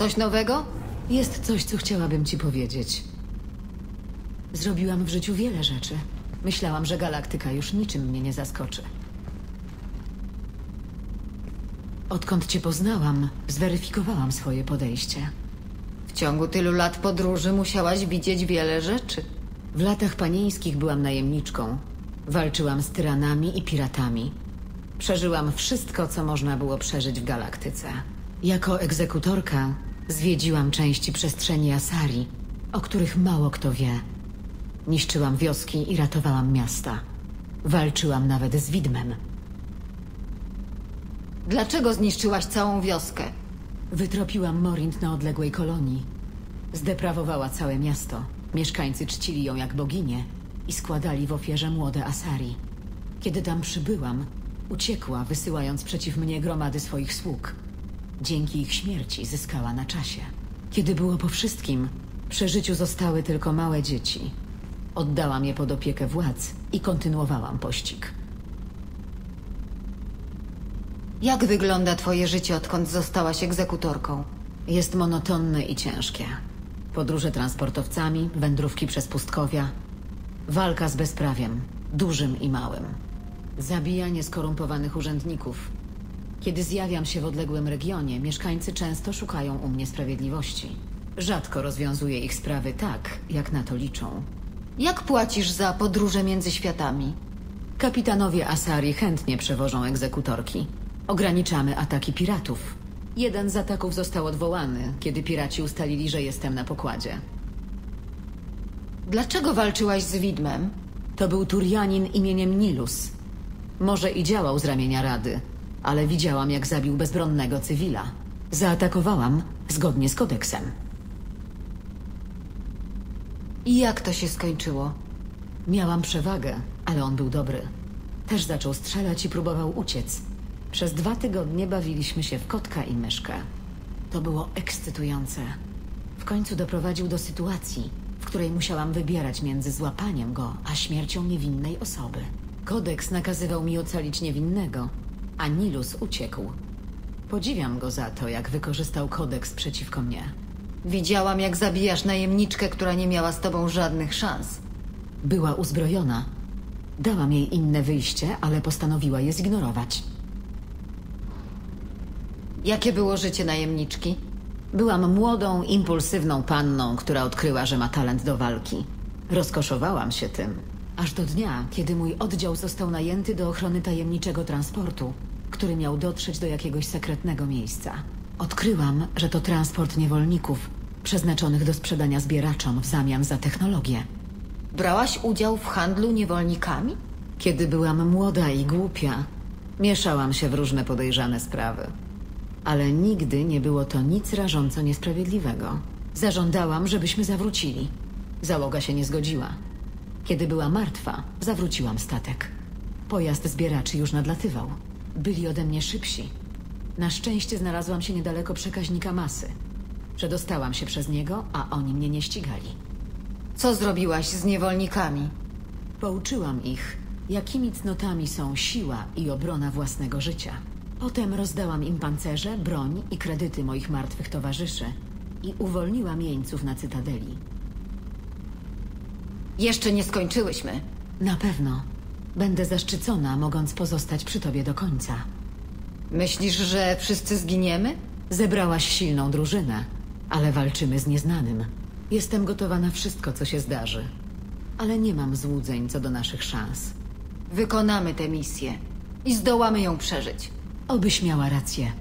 Coś nowego? Jest coś, co chciałabym ci powiedzieć. Zrobiłam w życiu wiele rzeczy. Myślałam, że galaktyka już niczym mnie nie zaskoczy. Odkąd cię poznałam, zweryfikowałam swoje podejście. W ciągu tylu lat podróży musiałaś widzieć wiele rzeczy. W latach panieńskich byłam najemniczką. Walczyłam z tyranami i piratami. Przeżyłam wszystko, co można było przeżyć w galaktyce. Jako egzekutorka zwiedziłam części przestrzeni Asari, o których mało kto wie. Niszczyłam wioski i ratowałam miasta. Walczyłam nawet z widmem. Dlaczego zniszczyłaś całą wioskę? Wytropiłam Morint na odległej kolonii. Zdeprawowała całe miasto. Mieszkańcy czcili ją jak boginię i składali w ofierze młode Asari. Kiedy tam przybyłam, uciekła, wysyłając przeciw mnie gromady swoich sług. Dzięki ich śmierci zyskała na czasie. Kiedy było po wszystkim, przy życiu zostały tylko małe dzieci. Oddałam je pod opiekę władz i kontynuowałam pościg. Jak wygląda twoje życie, odkąd zostałaś egzekutorką? Jest monotonne i ciężkie. Podróże transportowcami, wędrówki przez pustkowia, walka z bezprawiem, dużym i małym. Zabijanie skorumpowanych urzędników. Kiedy zjawiam się w odległym regionie, mieszkańcy często szukają u mnie sprawiedliwości. Rzadko rozwiązuję ich sprawy tak, jak na to liczą. Jak płacisz za podróże między światami? Kapitanowie Asari chętnie przewożą egzekutorki. Ograniczamy ataki piratów. Jeden z ataków został odwołany, kiedy piraci ustalili, że jestem na pokładzie. Dlaczego walczyłaś z widmem? To był Turianin imieniem Nilus. Może i działał z ramienia Rady, ale widziałam, jak zabił bezbronnego cywila. Zaatakowałam zgodnie z kodeksem. I jak to się skończyło? Miałam przewagę, ale on był dobry. Też zaczął strzelać i próbował uciec. Przez dwa tygodnie bawiliśmy się w kotka i myszkę. To było ekscytujące. W końcu doprowadził do sytuacji, w której musiałam wybierać między złapaniem go a śmiercią niewinnej osoby. Kodeks nakazywał mi ocalić niewinnego, a Nilus uciekł. Podziwiam go za to, jak wykorzystał kodeks przeciwko mnie. Widziałam, jak zabijasz najemniczkę, która nie miała z tobą żadnych szans. Była uzbrojona. Dałam jej inne wyjście, ale postanowiła je zignorować. Jakie było życie najemniczki? Byłam młodą, impulsywną panną, która odkryła, że ma talent do walki. Rozkoszowałam się tym. Aż do dnia, kiedy mój oddział został najęty do ochrony tajemniczego transportu, który miał dotrzeć do jakiegoś sekretnego miejsca. Odkryłam, że to transport niewolników, przeznaczonych do sprzedania zbieraczom w zamian za technologię. Brałaś udział w handlu niewolnikami? Kiedy byłam młoda i głupia, mieszałam się w różne podejrzane sprawy. Ale nigdy nie było to nic rażąco niesprawiedliwego. Zażądałam, żebyśmy zawrócili. Załoga się nie zgodziła. Kiedy była martwa, zawróciłam statek. Pojazd zbieraczy już nadlatywał. Byli ode mnie szybsi. Na szczęście znalazłam się niedaleko przekaźnika masy. Przedostałam się przez niego, a oni mnie nie ścigali. Co zrobiłaś z niewolnikami? Pouczyłam ich, jakimi cnotami są siła i obrona własnego życia. Potem rozdałam im pancerze, broń i kredyty moich martwych towarzyszy i uwolniłam jeńców na cytadeli. Jeszcze nie skończyłyśmy. Na pewno. Będę zaszczycona, mogąc pozostać przy tobie do końca. Myślisz, że wszyscy zginiemy? Zebrałaś silną drużynę, ale walczymy z nieznanym. Jestem gotowa na wszystko, co się zdarzy. Ale nie mam złudzeń co do naszych szans. Wykonamy tę misję i zdołamy ją przeżyć. Obyś miała rację.